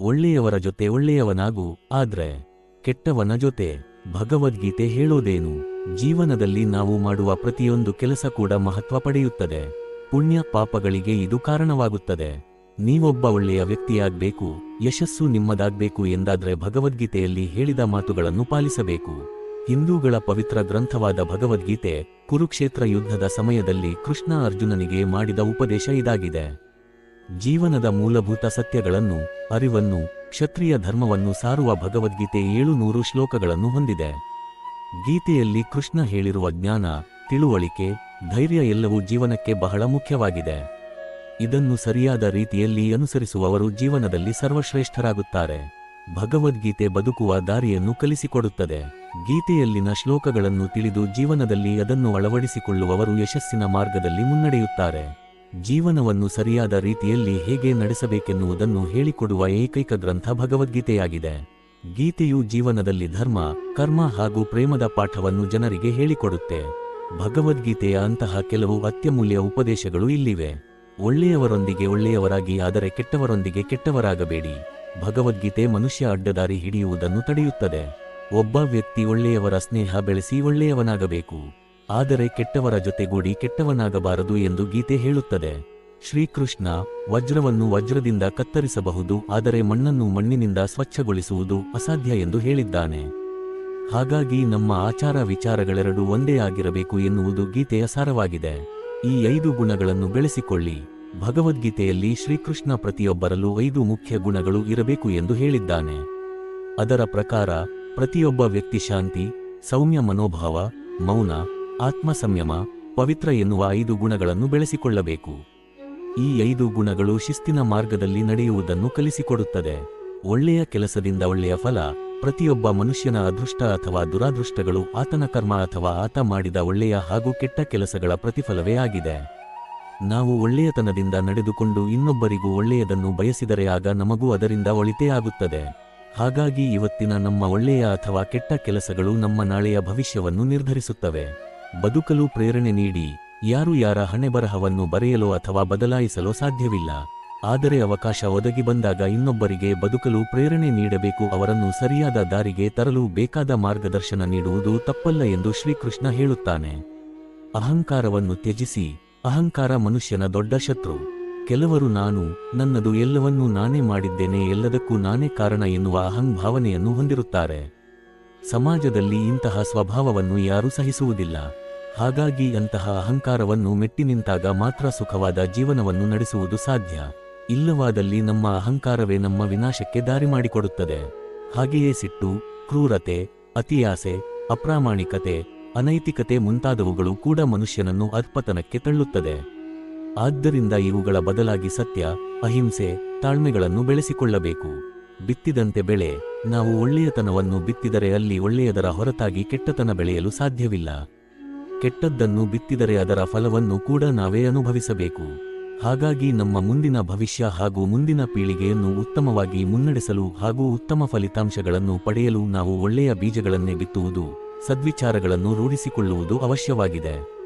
ಒಳ್ಳೆಯವರ ಜೊತೆ ಒಳ್ಳೆಯವನಾಗು, ಆದ್ರೆ ಕೆಟ್ಟವನ ಜೊತೆ ಭಗವದ್ಗೀತೆ ಹೇಳೋದೇನು? ಜೀವನದಲ್ಲಿ ನಾವು ಮಾಡುವ ಪ್ರತಿಯೊಂದು ಕೆಲಸ ಕೂಡ ಮಹತ್ವ ಪಡೆಯುತ್ತದೆ. ಪುಣ್ಯ ಪಾಪಗಳಿಗೆ ಇದು ಕಾರಣವಾಗುತ್ತದೆ. ನೀವೊಬ್ಬ ಒಳ್ಳೆಯ ವ್ಯಕ್ತಿಯಾಗಬೇಕು, ಯಶಸ್ಸು ನಿಮ್ಮದಾಗಬೇಕು ಎಂದಾದ್ರೆ ಭಗವದ್ಗೀತೆಯಲ್ಲಿ ಹೇಳಿದ ಮಾತುಗಳನ್ನು ಪಾಲಿಸಬೇಕು. ಹಿಂದೂಗಳ ಪವಿತ್ರ ಗ್ರಂಥವಾದ ಭಗವದ್ಗೀತೆ ಕುರುಕ್ಷೇತ್ರ ಯುದ್ಧದ ಸಮಯದಲ್ಲಿ ಕೃಷ್ಣ ಅರ್ಜುನನಿಗೆ ಮಾಡಿದ ಉಪದೇಶ ಇದಾಗಿದೆ. ಜೀವನದ ಮೂಲಭೂತ ಸತ್ಯಗಳನ್ನು, ಅರಿವನ್ನು, ಕ್ಷತ್ರಿಯ ಧರ್ಮವನ್ನು ಸಾರುವ ಭಗವದ್ಗೀತೆ ಏಳು ನೂರು ಶ್ಲೋಕಗಳನ್ನು ಹೊಂದಿದೆ. ಗೀತೆಯಲ್ಲಿ ಕೃಷ್ಣ ಹೇಳಿರುವ ಜ್ಞಾನ, ತಿಳುವಳಿಕೆ, ಧೈರ್ಯ ಎಲ್ಲವೂ ಜೀವನಕ್ಕೆ ಬಹಳ ಮುಖ್ಯವಾಗಿದೆ. ಇದನ್ನು ಸರಿಯಾದ ರೀತಿಯಲ್ಲಿ ಅನುಸರಿಸುವವರು ಜೀವನದಲ್ಲಿ ಸರ್ವಶ್ರೇಷ್ಠರಾಗುತ್ತಾರೆ. ಭಗವದ್ಗೀತೆ ಬದುಕುವ ದಾರಿಯನ್ನು ಕಲಿಸಿಕೊಡುತ್ತದೆ. ಗೀತೆಯಲ್ಲಿನ ಶ್ಲೋಕಗಳನ್ನು ತಿಳಿದು ಜೀವನದಲ್ಲಿ ಅದನ್ನು ಅಳವಡಿಸಿಕೊಳ್ಳುವವರು ಯಶಸ್ಸಿನ ಮಾರ್ಗದಲ್ಲಿ ಮುನ್ನಡೆಯುತ್ತಾರೆ. ಜೀವನವನ್ನು ಸರಿಯಾದ ರೀತಿಯಲ್ಲಿ ಹೇಗೆ ನಡೆಸಬೇಕೆನ್ನುವುದನ್ನು ಹೇಳಿಕೊಡುವ ಏಕೈಕ ಗ್ರಂಥ ಭಗವದ್ಗೀತೆಯಾಗಿದೆ. ಗೀತೆಯು ಜೀವನದಲ್ಲಿ ಧರ್ಮ, ಕರ್ಮ ಹಾಗೂ ಪ್ರೇಮದ ಪಾಠವನ್ನು ಜನರಿಗೆ ಹೇಳಿಕೊಡುತ್ತೆ. ಭಗವದ್ಗೀತೆಯ ಅಂತಹ ಕೆಲವು ಅತ್ಯಮೂಲ್ಯ ಉಪದೇಶಗಳು ಇಲ್ಲಿವೆ. ಒಳ್ಳೆಯವರೊಂದಿಗೆ ಒಳ್ಳೆಯವರಾಗಿ ಆದರೆ ಕೆಟ್ಟವರೊಂದಿಗೆ ಕೆಟ್ಟವರಾಗಬೇಡಿ. ಭಗವದ್ಗೀತೆ ಮನುಷ್ಯ ಅಡ್ಡದಾರಿ ಹಿಡಿಯುವುದನ್ನು ತಡೆಯುತ್ತದೆ. ಒಬ್ಬ ವ್ಯಕ್ತಿ ಒಳ್ಳೆಯವರ ಸ್ನೇಹ ಬೆಳೆಸಿ ಒಳ್ಳೆಯವನಾಗಬೇಕು. ಆದರೆ ಕೆಟ್ಟವರ ಜೊತೆಗೂಡಿ ಕೆಟ್ಟವನಾಗಬಾರದು ಎಂದು ಗೀತೆ ಹೇಳುತ್ತದೆ. ಶ್ರೀಕೃಷ್ಣ ವಜ್ರವನ್ನು ವಜ್ರದಿಂದ ಕತ್ತರಿಸಬಹುದು, ಆದರೆ ಮಣ್ಣನ್ನು ಮಣ್ಣಿನಿಂದ ಸ್ವಚ್ಛಗೊಳಿಸುವುದು ಅಸಾಧ್ಯ ಎಂದು ಹೇಳಿದ್ದಾನೆ. ಹಾಗಾಗಿ ನಮ್ಮ ಆಚಾರ ವಿಚಾರಗಳೆರಡೂ ಒಂದೇ ಆಗಿರಬೇಕು ಎನ್ನುವುದು ಗೀತೆಯ ಸಾರವಾಗಿದೆ. ಈ ಐದು ಗುಣಗಳನ್ನು ಬೆಳೆಸಿಕೊಳ್ಳಿ. ಭಗವದ್ಗೀತೆಯಲ್ಲಿ ಶ್ರೀಕೃಷ್ಣ ಪ್ರತಿಯೊಬ್ಬರಲ್ಲೂ ಐದು ಮುಖ್ಯ ಗುಣಗಳು ಇರಬೇಕು ಎಂದು ಹೇಳಿದ್ದಾನೆ. ಅದರ ಪ್ರಕಾರ ಪ್ರತಿಯೊಬ್ಬ ವ್ಯಕ್ತಿ ಶಾಂತಿ, ಸೌಮ್ಯ ಮನೋಭಾವ, ಮೌನ ಆತ್ಮ ಸಂಯಮ ಪವಿತ್ರ ಎನ್ನುವ ಐದು ಗುಣಗಳನ್ನು ಬೆಳೆಸಿಕೊಳ್ಳಬೇಕು. ಈ ಐದು ಗುಣಗಳು ಶಿಸ್ತಿನ ಮಾರ್ಗದಲ್ಲಿ ನಡೆಯುವುದನ್ನು ಕಲಿಸಿಕೊಡುತ್ತದೆ. ಒಳ್ಳೆಯ ಕೆಲಸದಿಂದ ಒಳ್ಳೆಯ ಫಲ, ಪ್ರತಿಯೊಬ್ಬ ಮನುಷ್ಯನ ಅದೃಷ್ಟ ಅಥವಾ ದುರಾದೃಷ್ಟಗಳು ಆತನ ಕರ್ಮ ಅಥವಾ ಆತ ಮಾಡಿದ ಒಳ್ಳೆಯ ಹಾಗೂ ಕೆಟ್ಟ ಕೆಲಸಗಳ ಪ್ರತಿಫಲವೇ ಆಗಿದೆ. ನಾವು ಒಳ್ಳೆಯತನದಿಂದ ನಡೆದುಕೊಂಡು ಇನ್ನೊಬ್ಬರಿಗೂ ಒಳ್ಳೆಯದನ್ನು ಬಯಸಿದರೆ ಆಗ ನಮಗೂ ಅದರಿಂದ ಒಳಿತೇ ಆಗುತ್ತದೆ. ಹಾಗಾಗಿ ಇವತ್ತಿನ ನಮ್ಮ ಒಳ್ಳೆಯ ಅಥವಾ ಕೆಟ್ಟ ಕೆಲಸಗಳು ನಮ್ಮ ನಾಳೆಯ ಭವಿಷ್ಯವನ್ನು ನಿರ್ಧರಿಸುತ್ತವೆ. ಬದುಕಲು ಪ್ರೇರಣೆ ನೀಡಿ ಯಾರು ಯಾರ ಹಣೆಬರಹವನ್ನು ಬರೆಯಲು ಅಥವಾ ಬದಲಾಯಿಸಲು ಸಾಧ್ಯವಿಲ್ಲ. ಆದರೆ ಅವಕಾಶ ಒದಗಿ ಬಂದಾಗ ಇನ್ನೊಬ್ಬರಿಗೆ ಬದುಕಲು ಪ್ರೇರಣೆ ನೀಡಬೇಕು ಅವರನ್ನು ಸರಿಯಾದ ದಾರಿಗೆ ತರಲು ಬೇಕಾದ ಮಾರ್ಗದರ್ಶನ ನೀಡುವುದು ತಪ್ಪಲ್ಲ ಎಂದು ಶ್ರೀಕೃಷ್ಣ ಹೇಳುತ್ತಾನೆ. ಅಹಂಕಾರವನ್ನು ತ್ಯಜಿಸಿ, ಅಹಂಕಾರ ಮನುಷ್ಯನ ದೊಡ್ಡ ಶತ್ರು. ಕೆಲವರು ನಾನು, ನನ್ನದು ಎಲ್ಲವನ್ನೂ ನಾನೇ ಮಾಡಿದ್ದೇನೆ, ಎಲ್ಲದಕ್ಕೂ ನಾನೇ ಕಾರಣ ಎನ್ನುವ ಅಹಂಭಾವನೆಯನ್ನು ಹೊಂದಿರುತ್ತಾರೆ. ಸಮಾಜದಲ್ಲಿ ಇಂತಹ ಸ್ವಭಾವವನ್ನು ಯಾರೂ ಸಹಿಸುವುದಿಲ್ಲ. ಹಾಗಾಗಿ ಅಂತಹ ಅಹಂಕಾರವನ್ನು ಮೆಟ್ಟಿ ನಿಂತಾಗ ಮಾತ್ರ ಸುಖವಾದ ಜೀವನವನ್ನು ನಡೆಸುವುದು ಸಾಧ್ಯ. ಇಲ್ಲವಾದಲ್ಲಿ ನಮ್ಮ ಅಹಂಕಾರವೇ ನಮ್ಮ ವಿನಾಶಕ್ಕೆ ದಾರಿ ಮಾಡಿಕೊಡುತ್ತದೆ. ಹಾಗೆಯೇ ಸಿಟ್ಟು, ಕ್ರೂರತೆ, ಅತಿಯಾಸೆ, ಅಪ್ರಾಮಾಣಿಕತೆ, ಅನೈತಿಕತೆ ಮುಂತಾದವುಗಳು ಕೂಡ ಮನುಷ್ಯನನ್ನು ಅರ್ಪತನಕ್ಕೆ ತಳ್ಳುತ್ತದೆ. ಆದ್ದರಿಂದ ಇವುಗಳ ಬದಲಾಗಿ ಸತ್ಯ, ಅಹಿಂಸೆ, ತಾಳ್ಮೆಗಳನ್ನು ಬೆಳೆಸಿಕೊಳ್ಳಬೇಕು. ಬಿತ್ತಿದಂತೆ ಬೆಳೆ, ನಾವು ಒಳ್ಳೆಯತನವನ್ನು ಬಿತ್ತಿದರೆ ಅಲ್ಲಿ ಒಳ್ಳೆಯದರ ಹೊರತಾಗಿ ಕೆಟ್ಟತನ ಬೆಳೆಯಲು ಸಾಧ್ಯವಿಲ್ಲ. ಕೆಟ್ಟದ್ದನ್ನು ಬಿತ್ತಿದರೆ ಅದರ ಫಲವನ್ನು ಕೂಡ ನಾವೇ ಅನುಭವಿಸಬೇಕು. ಹಾಗಾಗಿ ನಮ್ಮ ಮುಂದಿನ ಭವಿಷ್ಯ ಹಾಗೂ ಮುಂದಿನ ಪೀಳಿಗೆಯನ್ನು ಉತ್ತಮವಾಗಿ ಮುನ್ನಡೆಸಲು ಹಾಗೂ ಉತ್ತಮ ಫಲಿತಾಂಶಗಳನ್ನು ಪಡೆಯಲು ನಾವು ಒಳ್ಳೆಯ ಬೀಜಗಳನ್ನೇ ಬಿತ್ತುವುದು, ಸದ್ವಿಚಾರಗಳನ್ನು ರೂಢಿಸಿಕೊಳ್ಳುವುದು ಅವಶ್ಯವಾಗಿದೆ.